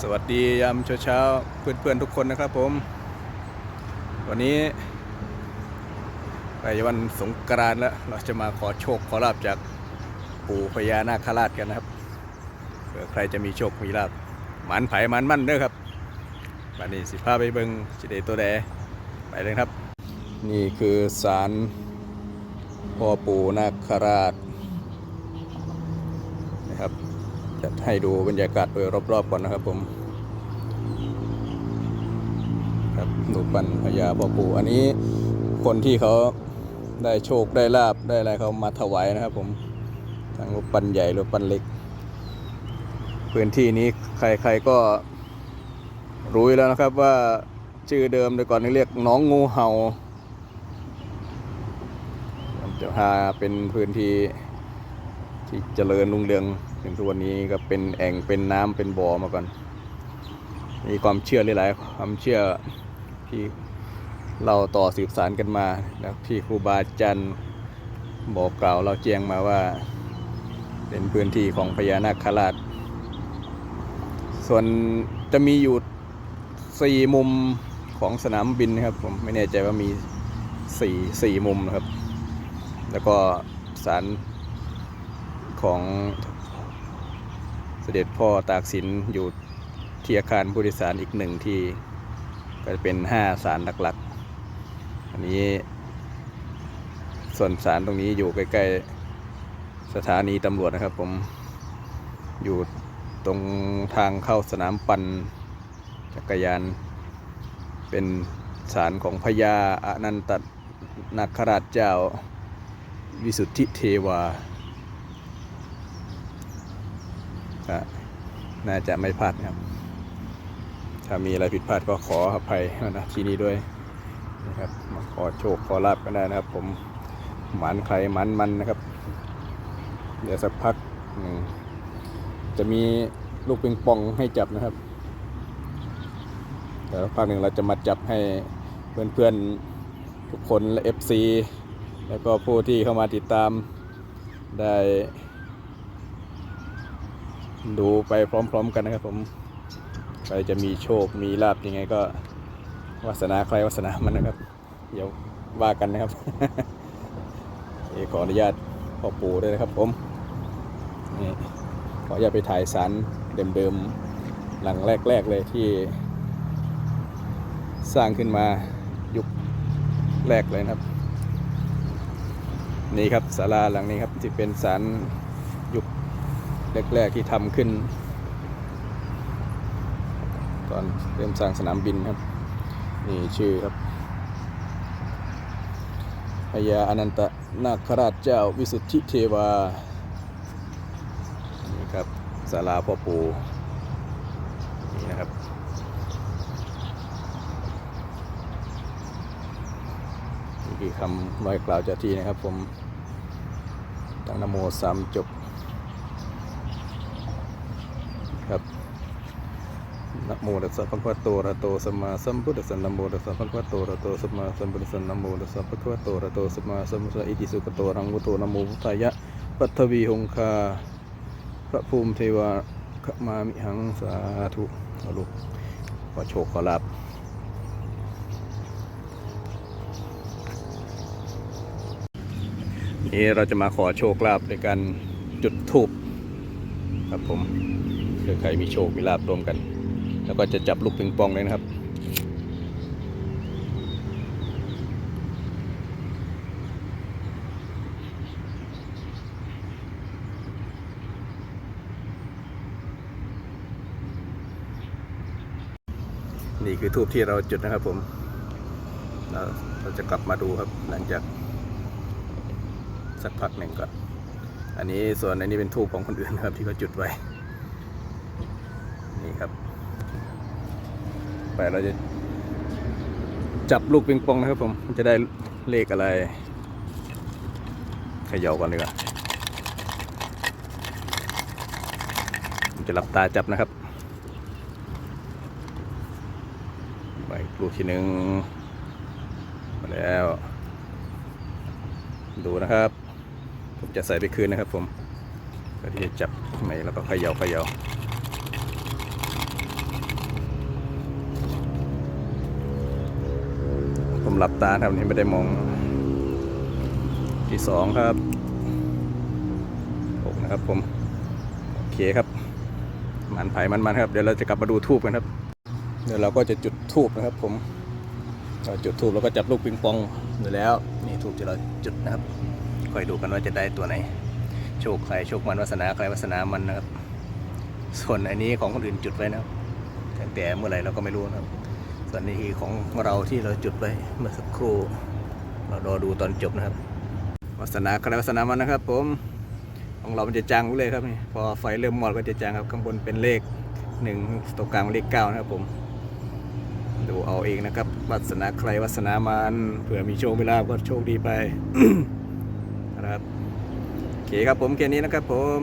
สวัสดียามเช้าๆเพื่อนๆทุกคนนะครับผม วันนี้ไปวันสงกรานต์แล้ว เราจะมาขอโชคขอลาบจากปู่พญานาคราชกันนะครับเผื่อใครจะมีโชคมีลาบหมันไผ่หมันมั่นเด้อครับวันนี้สิพาไปเบิงจิเดตัวแดไปเลยครับ นี่คือศาลพ่อปู่นาคราชนะครับ จะให้ดูบรรยากาศโดยรอบๆก่อนนะครับผม ครับรูปปั้นพญาพ่อปู่อันนี้คนที่เขาได้โชคได้ลาบได้อะไรเขามาถวายนะครับผมทั้งรูปปั้นใหญ่รูปปั้นเล็ก พื้นที่นี้ใครๆก็รู้แล้วนะครับว่าชื่อเดิมแต่ก่อนนี่เรียกน้องงูเห่าจะพาเป็นพื้นที่ที่เจริญรุ่งเรือง ถึงทุกวันนี้ก็เป็นแอ่งเป็นน้ำเป็นบ่อมาก่อน มีความเชื่อหลายๆความเชื่อที่เราต่อสืบสารกันมาแล้วที่ครูบาอาจารย์บอกกล่าวเราแจ้งมาว่า เป็นพื้นที่ของพญานาคราช ส่วนจะมีอยู่สี่มุมของสนามบินนะครับผมไม่แน่ใจว่ามีสี่สี่มุมนะครับ แล้วก็ศาลของ เสด็จพ่อตากสินอยู่ที่อาคารผู้โดยสารอีกหนึ่งที่ก็จะเป็นห้าศาลหลักๆ อันนี้ส่วนศาลตรงนี้อยู่ใกล้ๆสถานีตำรวจนะครับ ผมอยู่ตรงทางเข้าสนามปั่นจักรยาน เป็นศาลของพญาอนันตนาคราชเจ้า วิสุทธิเทวา ก็น่าจะไม่พลาดนะครับ ถ้ามีอะไรผิดพลาดก็ขออภัยนะที่นี้ด้วยนะครับมาขอโชคขอลาบกันได้นะครับ ผมหมันใครหมันมันนะครับ เดี๋ยวสักพักจะมีลูกปิงปองให้จับนะครับเดี๋ยวพักหนึ่งเราจะมาจับให้เพื่อนๆทุกคนและ FC แล้วก็ผู้ที่เข้ามาติดตามได้ ดูไปพร้อม ๆ กันนะครับผมใครจะมีโชคมีลาบยังไงก็วาสนาใครวาสนามันนะครับ เดี๋ยวว่ากันนะครับเอขออนุญาตพ่อปู่ด้วยนะครับผมนี่ขออย่าตไปถ่ายสารเดิมๆหลังแรกๆเลยที่ สร้างขึ้นมายุคแรกเลยนะครับ นี่ครับศาลาหลังนี้ครับที่เป็นศาล แรก ๆ ที่ทำขึ้น ตอนเริ่มสร้างสนามบินครับ นี่ชื่อครับพญาอนันตนาคราชเจ้าวิสุทธิเทวา นี่ครับศาลาพ่อปู่นี่นะครับ นี่คือคำร้กล่าวเจ้าที่นะครับผมตั้งนโมสามจบ ครับนะโมตัสสะภะคะวะโตอะระหะโตสัมมาสัมพุทธัสสะนะโมตัสสะภะคะวะโตอะระหะโตสัมมาสัมพุทธัสสะนะโมตัสสะภะคะวะโตอะระหะโตสัมมาสัมพุทธัสสะอิติสุขโตรังวุโตนะโมพุทธายะปัทวีหงคา พระภูมิเทวาขมามิหังสาธุเอลูกขอโชคขอลาบนี่เราจะมาขอโชคลาภในการจุดธูปครับผม ผื่อใครมีโชค มีลาบรวมกัน แล้วก็จะจับลูกปิงปองเลยนะครับ นี่คือทูบที่เราจุดนะครับผม เราเราจะกลับมาดูครับหลังจากสักพักหนึ่งก่อน อันนี้ส่วนอันนี้เป็นทูบของคนอื่นนะครับที่เขาจุดไว้ นี่ครับ ไปเราจะจับลูกปิงปองนะครับผมจะได้เลขอะไรเขย่าก่อนดีกว่าผมจะหลับตาจับนะครับไปลูกที่หนึ่งมาแล้ว ดูนะครับ ผมจะใส่ไปคืนนะครับผมเพื่อที่จะจับใหม่แล้วก็เขย่าเขย่า หลับตาครับนี่ไม่ได้มอง ที่สองครับหกนะครับผม โอเคครับ มันไผ่มันมันครับ เดี๋ยวเราจะกลับมาดูทูบกันครับ เดี๋ยวเราก็จะจุดทูบนะครับ ผมเราจุดทูบแล้วก็จับลูกปิงปองอยู่แล้ว นี่ทูบที่เราจุดนะครับคอยดูกันว่าจะได้ตัวไหน โชคใครโชคมันวาสนาใครวาสนามันนะครับ ส่วนอันนี้ของคนอื่นจุดไว้นะครับแต่เมื่อไหร่เราก็ไม่รู้นะครับ ส่วนนี้คือของเราที่เราจุดไว้เมื่อสักครู่ เรารอดูตอนจบนะครับวาสนาใครวาสนามันนะครับ ผมของเรามันจะจางเลยครับนี่พอไฟเริ่มมอดก็จะจางครับข้างบนเป็นเลขหนึ่งตรงกลางเลขเก้านะครับผม ดูเอาเองนะครับวาสนาใครวาสนามันเผื่อมีโชคมีลาก็โชคดีไปนะครับโอเคครับผมแค่นี้นะครับผม